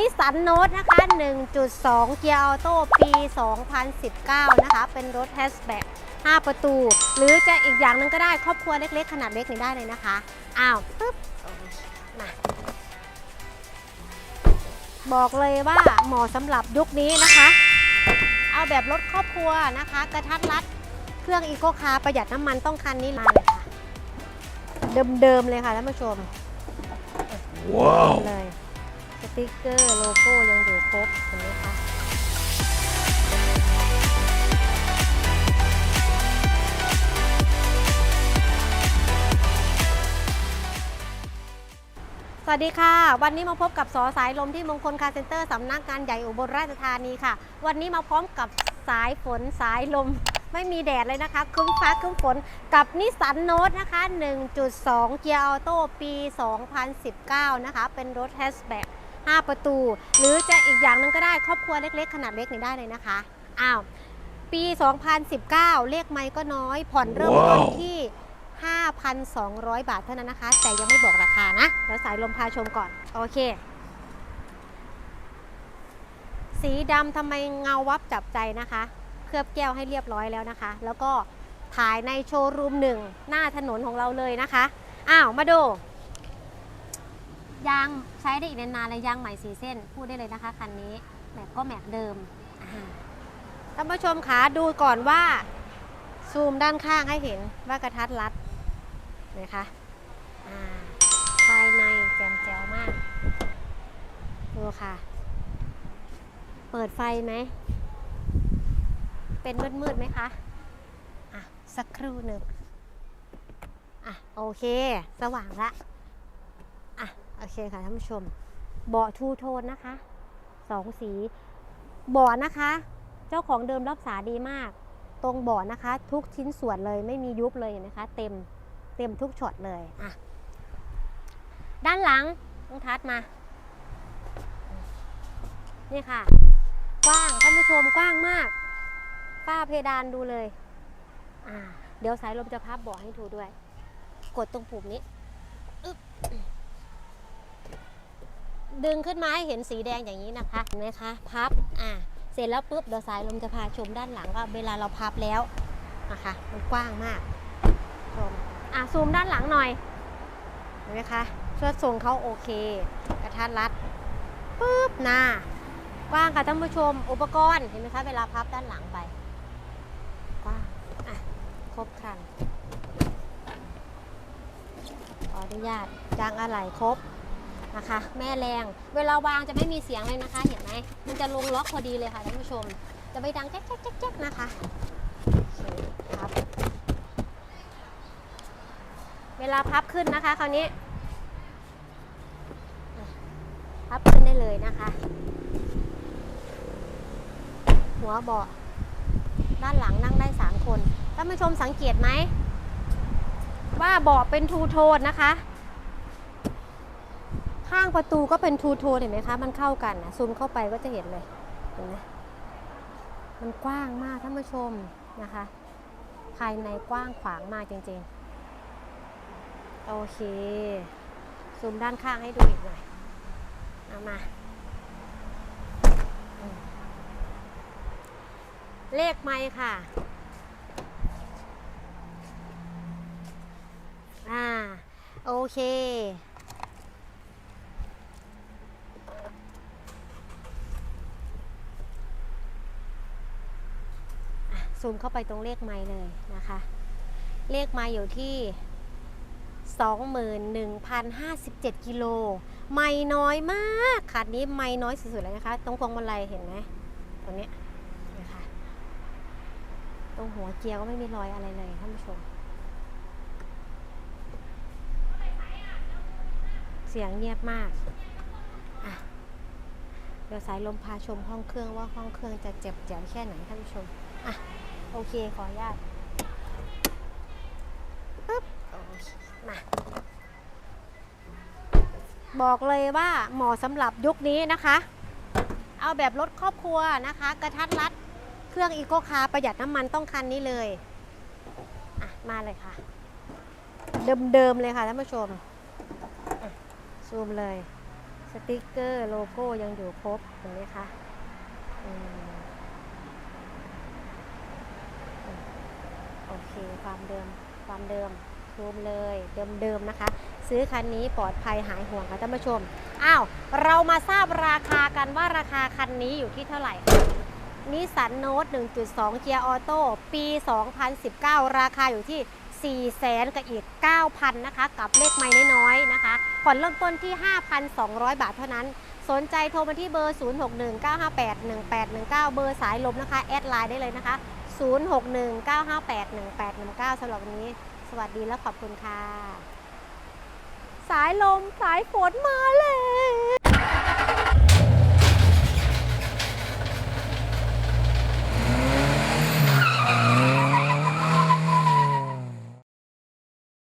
นิสสันโนตนะคะ 1.2 เกียร์ออโต้ปี 2019 นะคะ เป็นรถแฮชแบ็ก5 ประตู หรือจะอีกอย่างหนึงก็ได้ครอบครัวเล็กๆ ขนาดเล็กนี่ได้เลยนะคะ อ้าวปึ๊บโอ้ยมาบอกเลยว่าเหมาะสำหรับยุคนี้นะคะ เอาแบบรถครอบครัวนะคะ กระทัดรัด เครื่องอีโคคาร์ประหยัดน้ำมันต้องคันนี้มาเลยค่ะ เดิมๆเลยค่ะท่านผู้ชมว้าวเลย สติกเกอร์โลโก้ยังอยู่ครบเห็นไหมคะสวัสดีค่ะ วันนี้มาพบกับสอสายลมที่มงคลคาเซ็นเตอร์สำนักงานใหญ่อุบลราชธานีค่ะ วันนี้มาพร้อมกับสายฝนสายลมไม่มีแดดเลยนะคะครึ้มฟ้าครึ้มฝนกับนิสสันโนตนะคะ 1.2 เกียร์ออโต้ปี 2019 นะคะ เป็นรถแฮชแบ็ก 5 ประตู หรือจะอีกอย่างหนึงก็ได้ครอบครัวเล็กๆ ขนาดเล็กนี่ได้เลยนะคะอ้าวปี 2019 เลขไม่ก็น้อย ผ่อนเริ่มต้นว้าวที่ 5,200 บาทเท่านั้นนะคะ แต่ยังไม่บอกราคานะเดี๋ยวสายลมพาชมก่อน โอเค สีดำทำไมเงาวับจับใจนะคะ เคลือบแก้วให้เรียบร้อยแล้วนะคะ แล้วก็ถ่ายในโชว์รูมหนึ่งหน้าถนนของเราเลยนะคะ อ้าว มาดู ยางใช้ได้อีกนานๆเลยยางใหม่สีเส้น พูดได้เลยนะคะคันนี้แม็กก็แม็กเดิมท่านผู้ชมคะดูก่อนว่า ซูมด้านข้างให้เห็นว่ากระทัดรัดนะคะภายในแจ่มแจ๋วมาก ดูค่ะ เปิดไฟไหม เป็นมืดๆไหมคะ อะ สักครู่หนึ่งอะ โอเค สว่างละ โอเคค่ะท่านผู้ชม เบาะทูโทนนะคะสองสี เบาะนะคะ เจ้าของเดิมรักษาดีมาก ตรงเบาะนะคะ ทุกชิ้นส่วนเลยไม่มียุบเลยนไหมคะ เต็มเต็มทุกช็อตเลยอะด้านหลังต้องทัดมา นี่ค่ะ กว้างท่านผู้ชมกว้างมากฝ้าเพดานดูเลยอ่าเดี๋ยวสายลมจะพับเบาะให้ดูด้วย กดตรงปุ่มนี้อึ๊บ ดึงขึ้นมาให้เห็นสีแดงอย่างนี้นะคะเห็นไหมคะพับอ่าเสร็จแล้วปุ๊บเดี๋ยวสายลมจะพาชมด้านหลังว่าเวลาเราพับแล้วนะคะมันกว้างมากชมอะซูมด้านหลังหน่อยเห็นไหมคะช่วดทรงเขาโอเค กระทัดรัดปุ๊บหน้ากว้างค่ะท่านผู้ชมอุปกรณ์เห็นไหมคะเวลาพับด้านหลังไปกว้างอะครบครันขออนุญาตจางอะไหล่ครบ นะคะ แม่แรง เวลาวางจะไม่มีเสียงเลยนะคะ เห็นไหมมันจะลงล็อกพอดีเลยค่ะท่านผู้ชม จะไม่ดังแจ๊กแจ๊กแจ๊กแจ๊กนะคะเครับเวลาพับขึ้นนะคะคราวนี้ พับขึ้นได้เลยนะคะ หัวเบาะด้านหลังนั่งได้3คนท่านผู้ชมสังเกตไหมว่าเบาะเป็นทูโทนนะคะ ข้างประตูก็เป็นทูโทนเห็นไหมคะ มันเข้ากันนะซูมเข้าไปก็จะเห็นเลยเห็นไหมมันกว้างมากท่านผู้ชมนะคะ ภายในกว้างขวางมากจริงๆ โอเค ซูมด้านข้างให้ดูอีกหน่อยเอามา เลขไม้ค่ะอ่าโอเค ซูมเข้าไปตรงเลขไม้เลยนะคะ เลขไม้อยู่ที่ 21,057 กิโล ไม่น้อยมากคันนี้ไม่น้อยสุดๆเลยนะคะ ตรงพวงมาลัยเห็นไหมตรงนี้นะคะ ตรงหัวเกียร์ก็ไม่มีรอยอะไรเลยท่านผู้ชม เสียงเงียบมากอะเดี๋ยวสายลมพาชมห้องเครื่องว่าห้องเครื่องจะเจ็บแจ๋วแค่ไหนท่านผู้ชมอะ โอเค ขออนุญาตปึ๊บโอเคมา บอกเลยว่าเหมาะสำหรับยุคนี้นะคะ เอาแบบรถครอบครัวนะคะ กระทัดรัด เครื่องอีโคคาร์ประหยัดน้ำมันต้องคันนี้เลย อะ มาเลยค่ะ เดิมๆเลยค่ะท่านผู้ชม ซูมเลยสสติกเกอร์โลโก้ยังอยู่ครบเห็นไหมคะอืมอืมโอ เคความเดิมความเดิมซูมเลยเดิมๆนะคะ ซื้อคันนี้ปลอดภัยหายห่วงค่ะท่านผู้ชมอ้าวเรามาทราบราคากันว่าราคาคันนี้อยู่ที่เท่าไหร่นิสันโนต1.2เกียร์ออโต้ปี 2019 ราคาอยู่ที่ 4 0 0แสนกับอีก 9,000 นะคะ กับเลขไม้น้อยๆนะคะผ่อนเริ่มต้นที่ 5,200 บาทเท่านั้น สนใจโทรมาที่เบอร์ 0619581819 เบอร์สายลมนะคะ แอดไลน์ได้เลยนะคะ 0619581819สำหรับวันนี้ สวัสดีและขอบคุณค่ะ สายลมสายฝนมาแล้ว